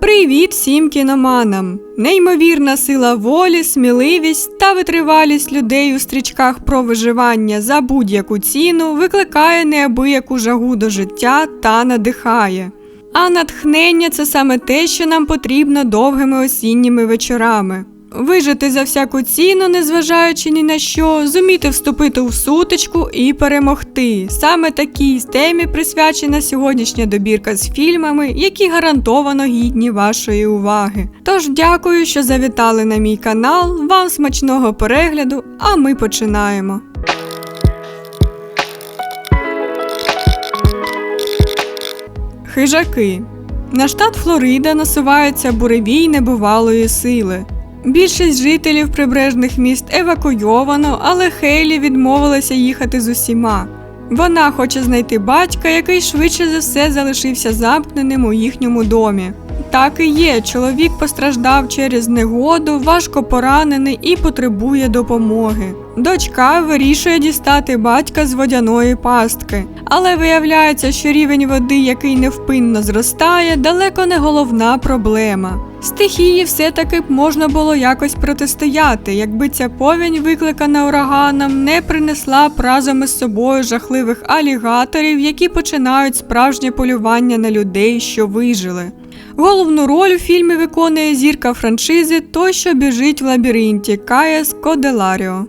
Привіт всім кіноманам! Неймовірна сила волі, сміливість та витривалість людей у стрічках про виживання за будь-яку ціну викликає неабияку жагу до життя та надихає. А натхнення це саме те, що нам потрібно довгими осінніми вечорами. Вижити за всяку ціну, незважаючи ні на що, зуміти вступити у сутичку і перемогти. Саме такій темі присвячена сьогоднішня добірка з фільмами, які гарантовано гідні вашої уваги. Тож дякую, що завітали на мій канал. Вам смачного перегляду, а ми починаємо. Хижаки. На штат Флорида насувається буревій небувалої сили. Більшість жителів прибережних міст евакуйовано, але Хейлі відмовилася їхати з усіма. Вона хоче знайти батька, який швидше за все залишився замкненим у їхньому домі. Так і є, чоловік постраждав через негоду, важко поранений і потребує допомоги. Дочка вирішує дістати батька з водяної пастки, але виявляється, що рівень води, який невпинно зростає, далеко не головна проблема. Стихії все-таки б можна було якось протистояти, якби ця повінь, викликана ураганом, не принесла б разом із собою жахливих алігаторів, які починають справжнє полювання на людей, що вижили. Головну роль у фільмі виконує зірка франшизи Той, що біжить в лабіринті Кая Скоделаріо.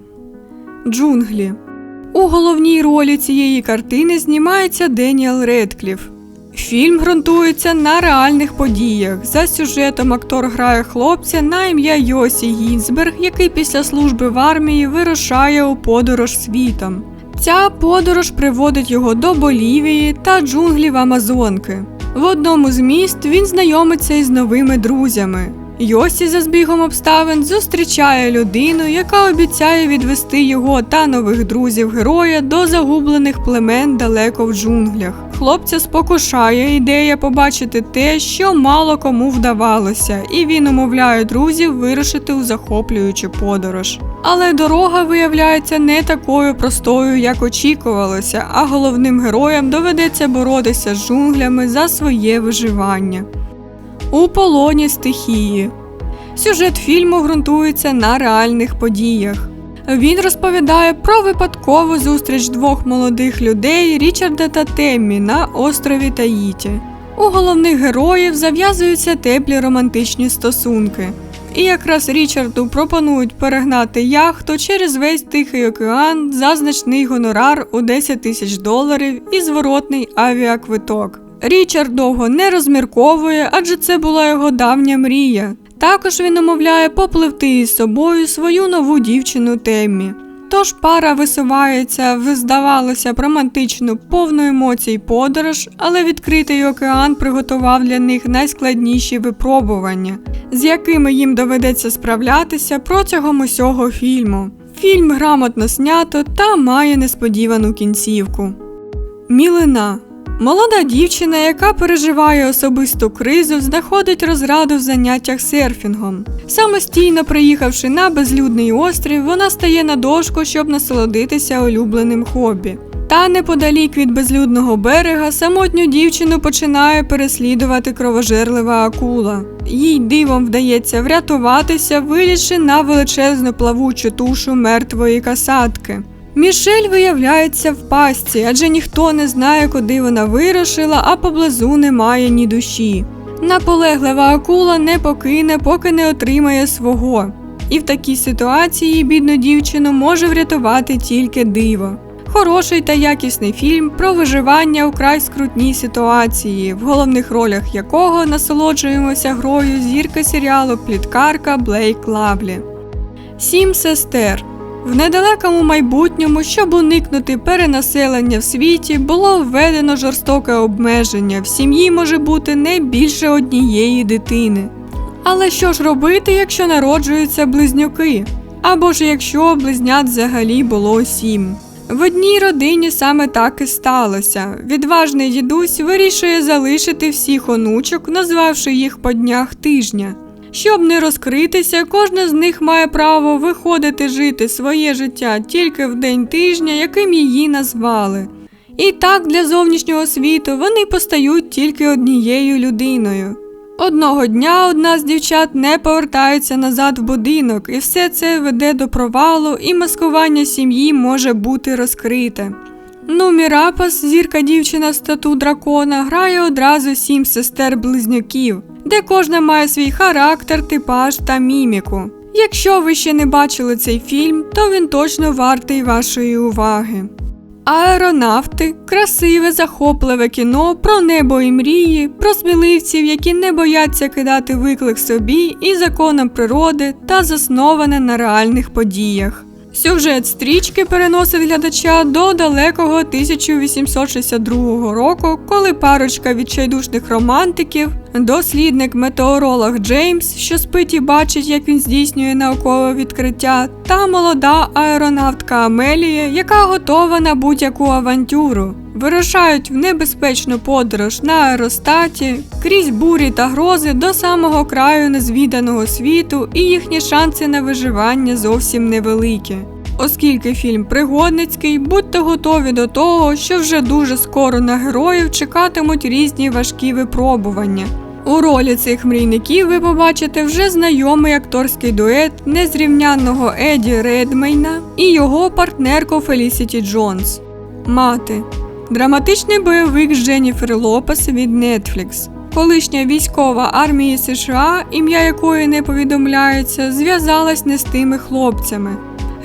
Джунглі. У головній ролі цієї картини знімається Деніел Редкліф. Фільм ґрунтується на реальних подіях. За сюжетом актор грає хлопця на ім'я Йосі Гінзберг, який після служби в армії вирушає у подорож світом. Ця подорож приводить його до Болівії та джунглів Амазонки. В одному з міст він знайомиться із новими друзями. Йосі за збігом обставин зустрічає людину, яка обіцяє відвести його та нових друзів героя до загублених племен далеко в джунглях. Хлопця спокушає ідея побачити те, що мало кому вдавалося, і він умовляє друзів вирушити у захоплюючу подорож. Але дорога виявляється не такою простою, як очікувалося, а головним героям доведеться боротися з джунглями за своє виживання. У полоні стихії. Сюжет фільму ґрунтується на реальних подіях. Він розповідає про випадкову зустріч двох молодих людей Річарда та Теммі на острові Таїті. У головних героїв зав'язуються теплі романтичні стосунки. І якраз Річарду пропонують перегнати яхту через весь Тихий океан за значний гонорар у 10 тисяч доларів і зворотний авіаквиток. Річард довго не розмірковує, адже це була його давня мрія. Також він умовляє попливти із собою свою нову дівчину Теммі. Тож пара висувається в, здавалося б, романтичну, повну емоцій подорож, але відкритий океан приготував для них найскладніші випробування, з якими їм доведеться справлятися протягом усього фільму. Фільм грамотно знято та має несподівану кінцівку. Мілина Молода дівчина, яка переживає особисту кризу, знаходить розраду в заняттях серфінгом. Самостійно приїхавши на безлюдний острів, вона стає на дошку, щоб насолодитися улюбленим хобі. Та неподалік від безлюдного берега самотню дівчину починає переслідувати кровожерлива акула. Їй дивом вдається врятуватися, вилізши на величезну плавучу тушу мертвої касатки. Мішель виявляється в пастці, адже ніхто не знає, куди вона вирушила, а поблизу немає ні душі. Наполеглива акула не покине, поки не отримає свого. І в такій ситуації бідну дівчину може врятувати тільки диво. Хороший та якісний фільм про виживання у край скрутній ситуації, в головних ролях якого насолоджуємося грою зірки серіалу Пліткарка Блейк Лавлі. Сім сестер. В недалекому майбутньому, щоб уникнути перенаселення в світі, було введено жорстоке обмеження. В сім'ї може бути не більше однієї дитини. Але що ж робити, якщо народжуються близнюки? Або ж якщо близнят взагалі було сім? В одній родині саме так і сталося. Відважний дідусь вирішує залишити всіх онучок, назвавши їх по днях тижня. Щоб не розкритися, кожна з них має право виходити жити своє життя тільки в день тижня, яким її назвали. І так для зовнішнього світу вони постають тільки однією людиною. Одного дня одна з дівчат не повертається назад в будинок, і все це веде до провалу, і маскування сім'ї може бути розкрите. Ну, Мірапас, зірка дівчина стату дракона, грає одразу сім сестер-близнюків, де кожна має свій характер, типаж та міміку. Якщо ви ще не бачили цей фільм, то він точно вартий вашої уваги. Аеронавти красиве, захопливе кіно про небо і мрії, про сміливців, які не бояться кидати виклик собі і законам природи та засноване на реальних подіях. Сюжет стрічки переносить глядача до далекого 1862 року, коли парочка відчайдушних романтиків, дослідник метеоролог Джеймс, що спить і бачить, як він здійснює наукове відкриття, та молода аеронавтка Амелія, яка готова на будь-яку авантюру. Вирушають в небезпечну подорож на аеростаті крізь бурі та грози до самого краю незвіданого світу, і їхні шанси на виживання зовсім невеликі. Оскільки фільм пригодницький, будьте готові до того, що вже дуже скоро на героїв чекатимуть різні важкі випробування. У ролі цих мрійників ви побачите вже знайомий акторський дует незрівнянного Еді Редмейна і його партнерку Фелісіті Джонс. Мати драматичний бойовик з Дженніфер Лопес від Netflix. Колишня військова армії США, ім'я якої не повідомляється, зв'язалась не з тими хлопцями.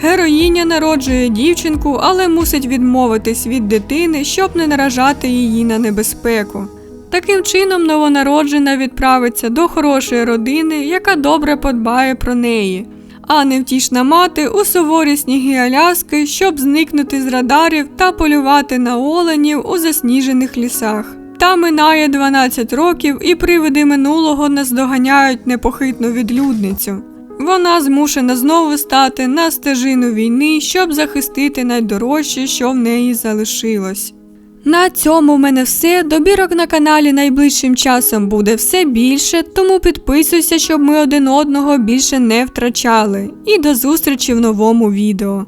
Героїня народжує дівчинку, але мусить відмовитись від дитини, щоб не наражати її на небезпеку. Таким чином, новонароджена відправиться до хорошої родини, яка добре подбає про неї, а невтішна мати у суворі сніги Аляски, щоб зникнути з радарів та полювати на оленів у засніжених лісах. Та минає 12 років, і привиди минулого наздоганяють непохитну відлюдницю. Вона змушена знову стати на стежину війни, щоб захистити найдорожче, що в неї залишилось. На цьому в мене все. Добірок на каналі найближчим часом буде все більше, тому підписуйся, щоб ми один одного більше не втрачали. І до зустрічі в новому відео.